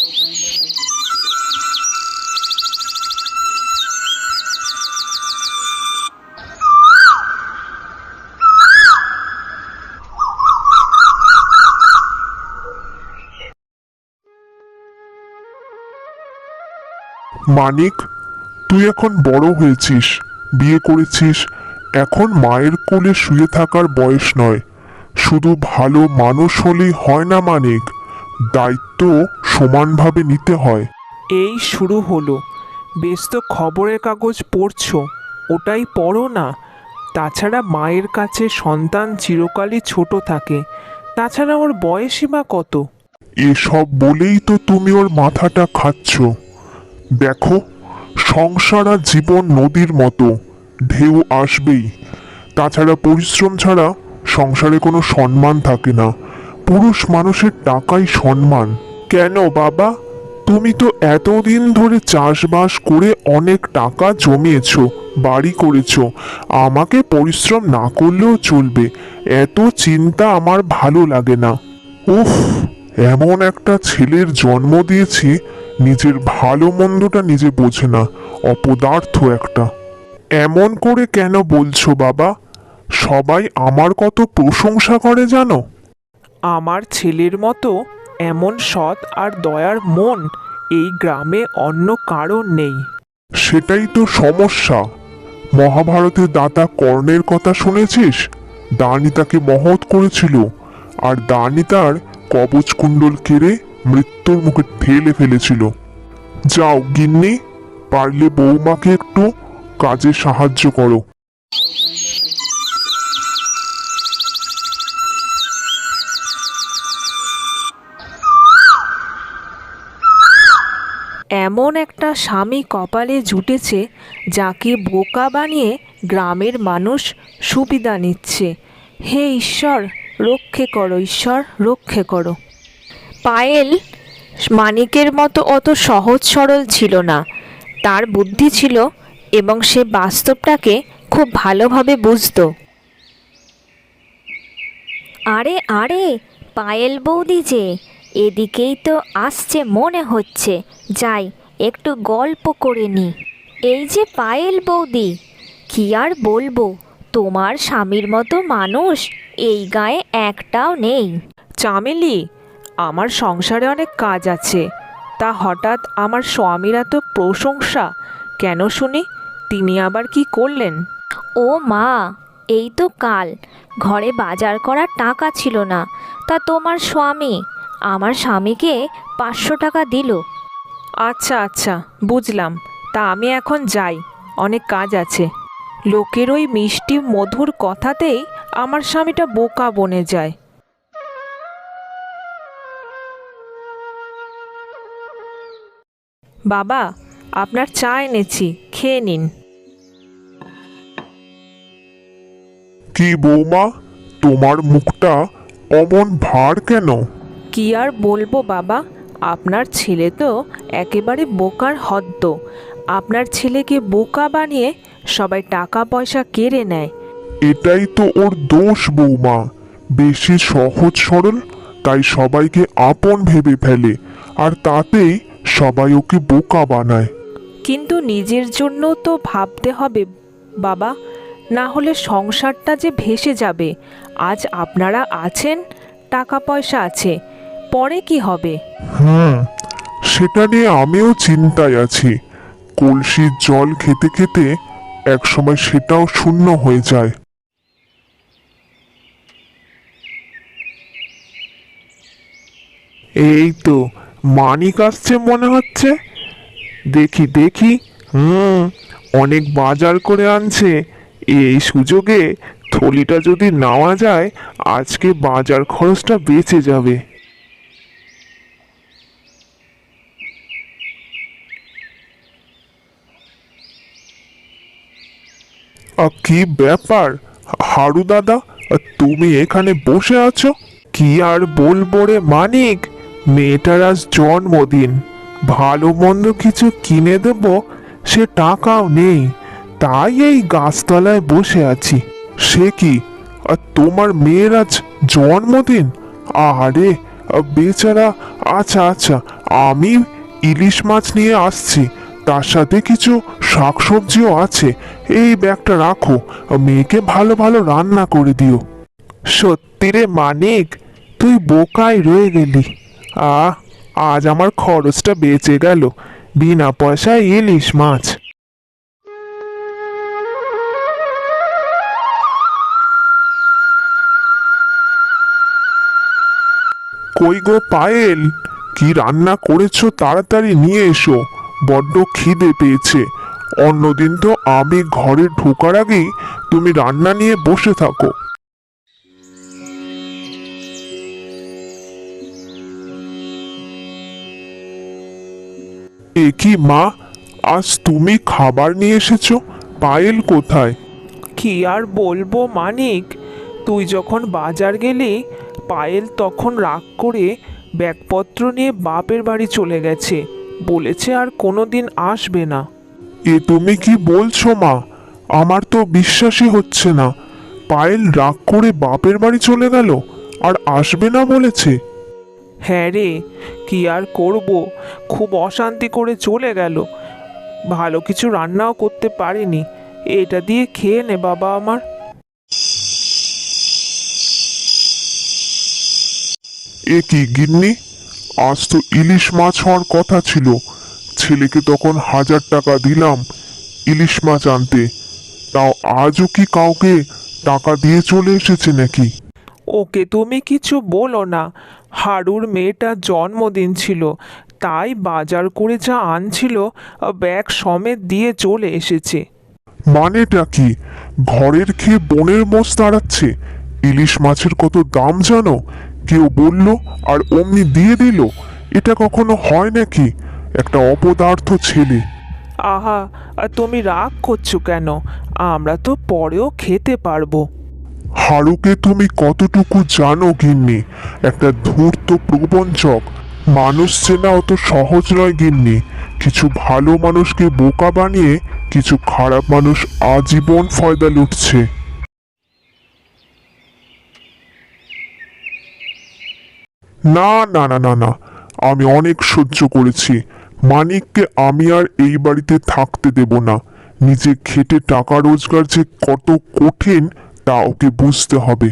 মানিক, তুই এখন বড় হয়েছিস, বিয়ে করেছিস। এখন মায়ের কোলে শুয়ে থাকার বয়স নয়। শুধু ভালো মানুষ হলেই হয় না মানিক। দায়িত্ব সমানভাবে নিতে হয়। এই শুরু হলো। বেশ তো খবরের কাগজ পড়ছো ওটাই পড়ো না। তাছাড়া মায়ের কাছে সন্তান চিরকালই ছোট থাকে তাছাড়া ওর বয়সই বা কত? এসব বলেই তো তুমি ওর মাথাটা খাচ্ছ। দেখো সংসার আর জীবন নদীর মতো ঢেউ আসবেই। তাছাড়া পরিশ্রম ছাড়া সংসারে কোনো সম্মান থাকে না। পুরুষ মানুষের টাকাই সম্মান। কেন বাবা? তুমি তো এতদিন ধরে চাষবাস করে অনেক টাকা জমিয়েছ, বাড়ি করেছ। আমাকে পরিশ্রম না করলেও চলবে। এত চিন্তা আমার ভালো লাগে না। উফ, এমন একটা ছেলের জন্ম দিয়েছি, নিজের ভালো মন্দটা নিজে বোঝে না, অপদার্থ একটা। এমন করে কেন বলছো বাবা? সবাই আমার কত প্রশংসা করে জানো? আমার ছেলের মতো এমন সৎ আর দয়ার মন এই গ্রামে অন্য কারণ নেই। সেটাই তো সমস্যা। মহাভারতের দাতা কর্ণের কথা শুনেছিস? দানি তাকে মহৎ করেছিল। আর দানি তার কবচ কুণ্ডল কেড়ে মৃত্যুর মুখে ঠেলে ফেলেছিল। যাও, গিন্নি, পারলে বৌমাকে একটু কাজে সাহায্য করো। এমন একটা স্বামী কপালে জুটেছে যাকে বোকা বানিয়ে গ্রামের মানুষ সুবিধা নিচ্ছে। হে ঈশ্বর, রক্ষে করো ঈশ্বর, রক্ষে করো। পায়েল মানিকের মতো অত সহজ সরল ছিল না। তার বুদ্ধি ছিল এবং সে বাস্তবটাকে খুব ভালোভাবে বুঝতো। আরে আরে, পায়েল বৌদি যে এদিকেই তো আসছে মনে হচ্ছে। যাই একটু গল্প করে নি। এই যে পায়েল বৌদি কি আর বলব? তোমার স্বামীর মতো মানুষ এই গায়ে একটাও নেই। চামেলি আমার সংসারে অনেক কাজ আছে। তা হঠাৎ আমার স্বামীরা তো প্রশংসা কেন শুনি? তিনি আবার কি করলেন? ও মা এই তো কাল। ঘরে বাজার করার টাকা ছিল না। তা তোমার স্বামী আমার স্বামীকে পাঁচশো টাকা দিল। আচ্ছা আচ্ছা বুঝলাম। তা আমি এখন যাই অনেক কাজ আছে। লোকের ওই মিষ্টি মধুর কথাতেই আমার স্বামীটা বোকা বনে যায়। বাবা আপনার চা এনেছি খেয়ে নিন। কি বৌমা তোমার মুখটা অমন ভার কেন? কি আর বলব বাবা? আপনার ছেলে তো একেবারে বোকার হদ্দ। আপনার ছেলেকে বোকা বানিয়ে সবাই টাকা পয়সা কেড়ে নেয়। এটাই তো ওর দোষ বৌমা। বেশি সহজ সরল তাই সবাইকে আপন ভেবে ফেলে আর তাতেই সবাই ওকে বোকা বানায়। কিন্তু নিজের জন্য তো ভাবতে হবে বাবা। না হলে সংসারটা যে ভেসে যাবে। আজ আপনারা আছেন টাকা পয়সা আছে। পরে কি হবে? হুম, সেটা নিয়ে আমিও চিন্তায় আছি। কলসির জল খেতে খেতে একসময় সেটাও শূন্য হয়ে যায়। এই তো মানিক আসছে মনে হচ্ছে। দেখি দেখি। হুম, অনেক বাজার করে আনছে। এই সুযোগে থলিটা যদি নেওয়া যায়, আজকে বাজার খরচটা বেঁচে যাবে। কি ব্যাপার? হারু দাদা, তুমি এখানে বসে আছো? কি আর বলব রে মানিক? মেয়েটার আজ জন্মদিন। ভালো মন্দ কিছু কিনে দেব? সে টাকাও নেই। তাই এই গাছতলায় বসে আছি। সে কি? আর তোমার মেয়ের আজ জন্মদিন? আরে বেচারা আচ্ছা আচ্ছা আমি ইলিশ মাছ নিয়ে আসছি। তার সাথে কিছু শাকসবজিও আছে। এই ব্যাগটা রাখো, মেয়েকে ভালো ভালো রান্না করে দিও। সত্যি রে মানিক, তুই বোকায় রয়ে গেলি। আহ, আজ আমার খরচটা বেঁচে গেল। বিনা পয়সায় ইলিশ মাছ। কই গো পায়েল, কি রান্না করেছ তাড়াতাড়ি নিয়ে এসো। বড্ড খিদে পেয়েছে। অন্যদিন তো আমি ঘরে ঢোকার আগেই তুমি রান্না নিয়ে বসে থাকো। এ কি মা? আজ তুমি খাবার নিয়ে এসেছ? পায়েল কোথায়? কি আর বলব মানিক? তুই যখন বাজার গেলি, পায়েল তখন রাগ করে ব্যাগপত্র নিয়ে বাপের বাড়ি চলে গেছে। বলেছে আর কোনো দিন আসবে না। এ তুমি কি বলছো মা? আমার তো বিশ্বাসই হচ্ছে না। পায়েল রাগ করে বাপের বাড়ি চলে গেল আর আসবে না বলেছে। হ্যাঁ রে কি আর করব? খুব অশান্তি করে চলে গেল। ভালো কিছু রান্নাও করতে পারিনি। এটা দিয়ে খেয়ে নে বাবা আমার। এ কি গিন্নি? আজ তো ইলিশ মাছ হওয়ার কথা ছিল। ছেলেকে তখন হাজার টাকা দিলাম ইলিশ মাছ আনতে। তাও আজও কি কাউকে টাকা দিয়ে চলে এসেছে নাকি? ওকে তুমি কিছু বলো না। হাড়ুর মেয়েটার জন্মদিন ছিল। তাই বাজার করে যা আনছিল ব্যাগ সমেত দিয়ে চলে এসেছে। মানেটা কি? ঘরের খেয়ে বনের মোষ দাঁড়াচ্ছে? ইলিশ মাছের কত দাম জানো? কেউ বলল আর অমনি দিয়ে দিল? এটা কখনো হয় নাকি? একটা অপদার্থ ছেলে। আহা আর তুমি রাগ করছ কেন? আমরা তো পরেও খেতে পারব। হারুকে তুমি কতটুকু জানো গিন্নি? একটা ধূর্ত প্রবঞ্চক। মানুষ চেনা অত সহজ নয় গিন্নি। কিছু ভালো মানুষকে বোকা বানিয়ে কিছু খারাপ মানুষ আজীবন ফয়দা লুটছে। না না না না না। আমি অনেক সহ্য করেছি। মানিককে আমি আর এই বাড়িতে থাকতে দেব না। নিজে খেটে টাকা রোজগার যে কত কঠিন তা ওকে বুঝতে হবে।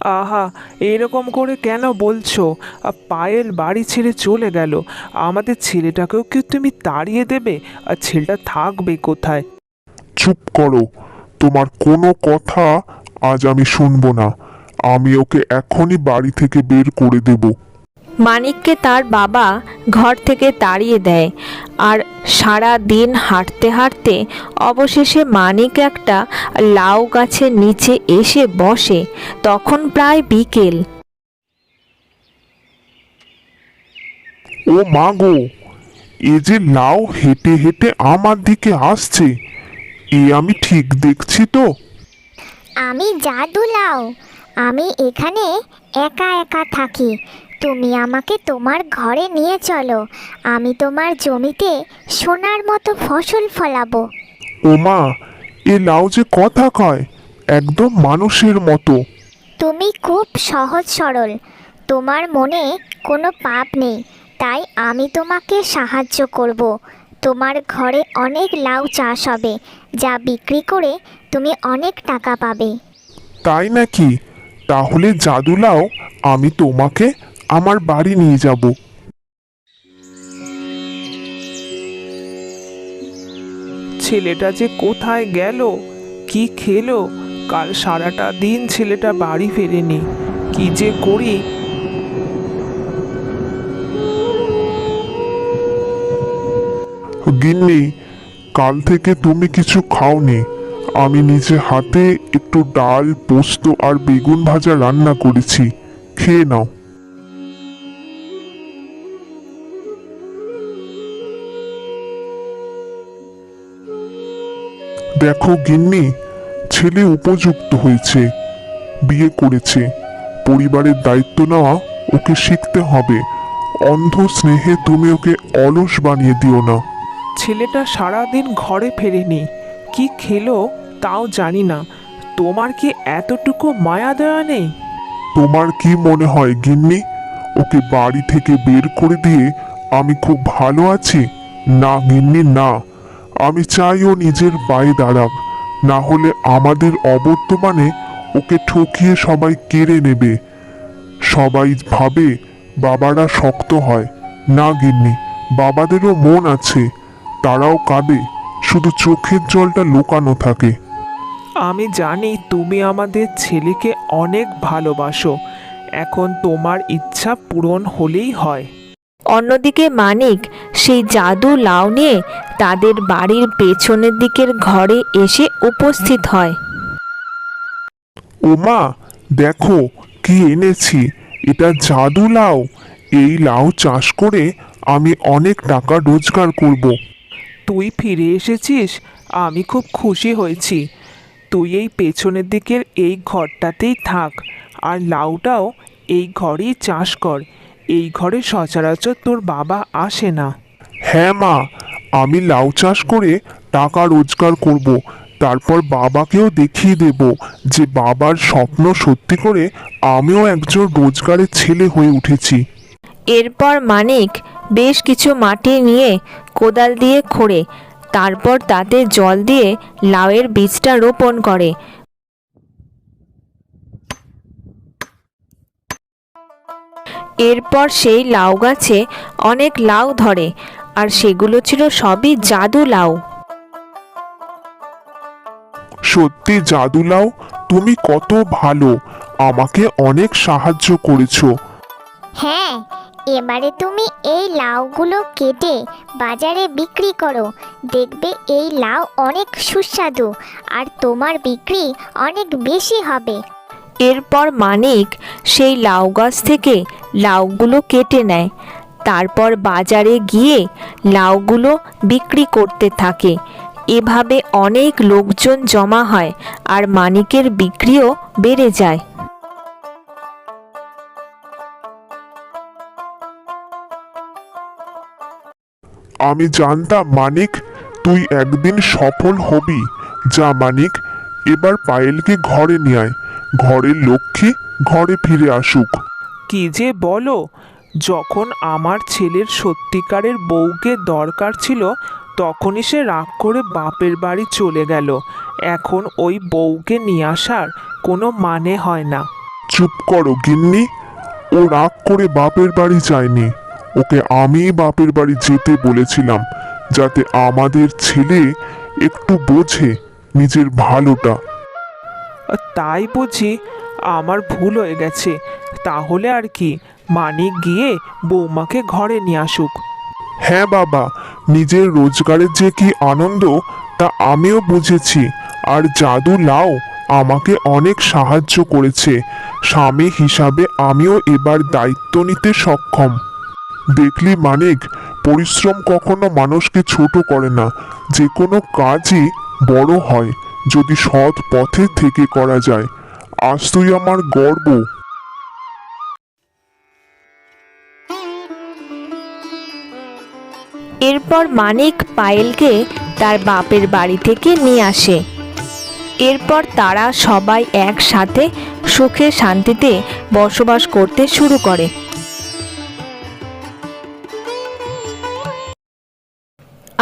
আহা এরকম করে কেন বলছো? আর পায়েল বাড়ি ছেড়ে চলে গেল। আমাদের ছেলেটাকেও কি তুমি তাড়িয়ে দেবে? আর ছেলেটা থাকবে কোথায়? চুপ করো। তোমার কোনো কথা আজ আমি শুনব না। আমি ওকে এখনই বাড়ি থেকে বের করে দেব। মানিককে তার বাবা ঘর থেকে তাড়িয়ে দেয় আর সারা দিন হাঁটতে হাঁটতে অবশেষে মানিক একটা লাউ গাছের নিচে এসে বসে তখন প্রায় বিকেল। ও মা গো এ যে লাউ হেঁটে হেঁটে আমার দিকে আসছে এ আমি ঠিক দেখছি তো? আমি জাদু লাও আমি এখানে একা একা থাকি। তুমি আমাকে তোমার ঘরে নিয়ে চলো। আমি তোমার জমিতে সোনার মতো ফসল ফলাবো। ও মা এ লাউ যে কথা কয় একদম মানুষের মতো। তুমি খুব সহজ সরল। তোমার মনে কোনো পাপ নেই তাই আমি তোমাকে সাহায্য করব। তোমার ঘরে অনেক লাউ চাষ হবে যা বিক্রি করে তুমি অনেক টাকা পাবে। তাই নাকি? তাহলে জাদুলাও আমি তোমাকে আমার বাড়ি নিয়ে যাব। ছেলেটা যে কোথায় গেল কি খেলো কাল সারাটা দিন ছেলেটা বাড়ি ফেরেনি কি যে করি? গিন্নি কাল থেকে তুমি কিছু খাওনি। আমি নিজে হাতে একটু ডাল, পোস্ত আর বেগুন ভাজা রান্না করেছি। খেয়ে নাও। দেখো গিন্নি, ছেলে উপযুক্ত হয়েছে, বিয়ে করেছে। পরিবারের দায়িত্ব নেওয়া ওকে শিখতে হবে। অন্ধ স্নেহে তুমি ওকে অলস বানিয়ে দিও না। ছেলেটা সারাদিন ঘরে ফেরেনি। কি খেলো? তাও জানি না। তোমার কি এতটুকু মায়া দেওয়া নেই? তোমার কি মনে হয়, গিন্নি? ওকে বাড়ি থেকে বের করে দিয়ে আমি খুব ভালো আছি? না, গিন্নি, না। আমি চাই ও নিজের পায়ে দাঁড়াক। না হলে আমাদের অবর্তমানে ওকে ঠকিয়ে সবাই কেড়ে নেবে। সবাই ভাবে বাবারা শক্ত হয়। না, গিন্নি, বাবাদেরও মন আছে। তারাও কাঁদে। শুধু চোখের জলটা লুকানো থাকে। আমি জানি তুমি আমাদের ছেলেকে অনেক ভালোবাসো। এখন তোমার ইচ্ছা পূরণ হলেই হয়। অন্যদিকে মানিক সেই জাদু লাউ নিয়ে তাদের বাড়ির পেছনের দিকের ঘরে এসে উপস্থিত হয়। ওমা দেখো কি এনেছি। এটা জাদু লাউ। এই লাউ চাষ করে আমি অনেক টাকা রোজগার করব। তুই ফিরে এসেছিস? আমি খুব খুশি হয়েছি। তুই এই পেছনের দিকের এই ঘরটাতেই থাক আর লাউটাও এই ঘরেই চাষ কর এই ঘরে সচরাচর তোর বাবা আসে না হ্যাঁ মা আমি লাউ চাষ করে টাকা রোজগার করব। তারপর বাবাকেও দেখিয়ে দেব যে বাবার স্বপ্ন সত্যি করে আমিও একজন রোজগারের ছেলে হয়ে উঠেছি এরপর মানিক বেশ কিছু মাটি নিয়ে কোদাল দিয়ে খোঁড়ে তারপর তাতে জল দিয়ে লাউয়ের বীজটা রোপণ করে। এরপর সেই লাউ গাছে অনেক লাউ ধরে আর সেগুলো ছিল সবই জাদু লাউ। সত্যি জাদুলাও তুমি কত ভালো! আমাকে অনেক সাহায্য করেছ। হ্যাঁ এবারে তুমি এই লাউগুলো কেটে বাজারে বিক্রি করো। দেখবে এই লাউ অনেক সুস্বাদু আর তোমার বিক্রি অনেক বেশি হবে। এরপর মানিক সেই লাউ গাছ থেকে লাউগুলো কেটে নেয়। তারপর বাজারে গিয়ে লাউগুলো বিক্রি করতে থাকে। এভাবে অনেক লোকজন জমা হয় আর মানিকের বিক্রিও বেড়ে যায়। আমি জানতাম মানিক তুই একদিন সফল হবি। যা মানিক এবার পায়েলকে ঘরে নিয়ে আয়। ঘরের লক্ষ্মী ঘরে ফিরে আসুক। কি যে বলো যখন আমার ছেলের সত্যিকারের বউকে দরকার ছিল তখনই সে রাগ করে বাপের বাড়ি চলে গেল। এখন ওই বউকে নিয়ে আসার কোনো মানে হয় না। চুপ করো গিন্নি। ও রাগ করে বাপের বাড়ি যায়নি। ওকে আমি বাপের বাড়ি যেতে বলেছিলাম যাতে আমাদের ছেলে একটু বোঝে নিজের ভালোটা। তাই বুঝি আমার ভুল হয়ে গেছে। তাহলে আর কি মানিক গিয়ে বৌমাকে ঘরে নিয়ে আসুক। হ্যাঁ বাবা নিজের রোজগারের যে কি আনন্দ তা আমিও বুঝেছি। আর জাদু লাও আমাকে অনেক সাহায্য করেছে। স্বামী হিসাবে আমিও এবার দায়িত্ব নিতে সক্ষম। দেখলি মানিক, পরিশ্রম কখনো মানুষকে ছোট করে না যে কোনো কাজই বড় হয়, যদি সৎ পথে থেকে করা যায়। আজ তুই আমার গর্ব। এরপর মানিক পায়েলকে তার বাপের বাড়ি থেকে নিয়ে আসে। এরপর তারা সবাই একসাথে সুখে শান্তিতে বসবাস করতে শুরু করে।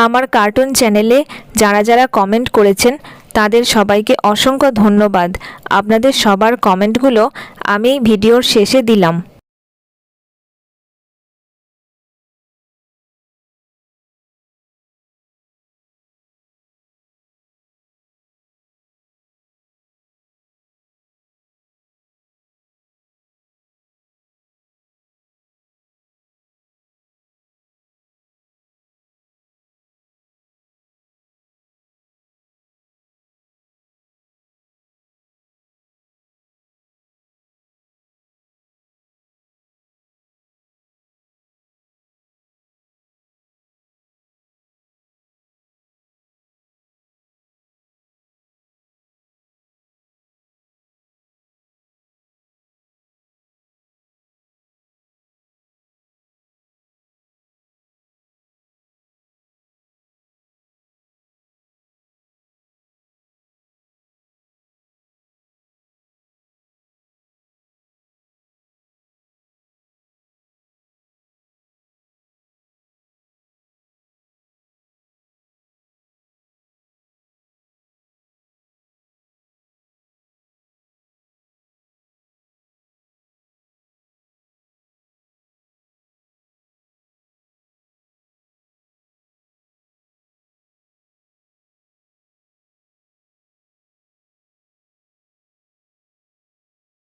আমার কার্টুন চ্যানেলে যারা যারা কমেন্ট করেছেন, তাদের সবাইকে অসংখ্য ধন্যবাদ। আপনাদের সবার কমেন্টগুলো আমি ভিডিওর শেষে দিলাম।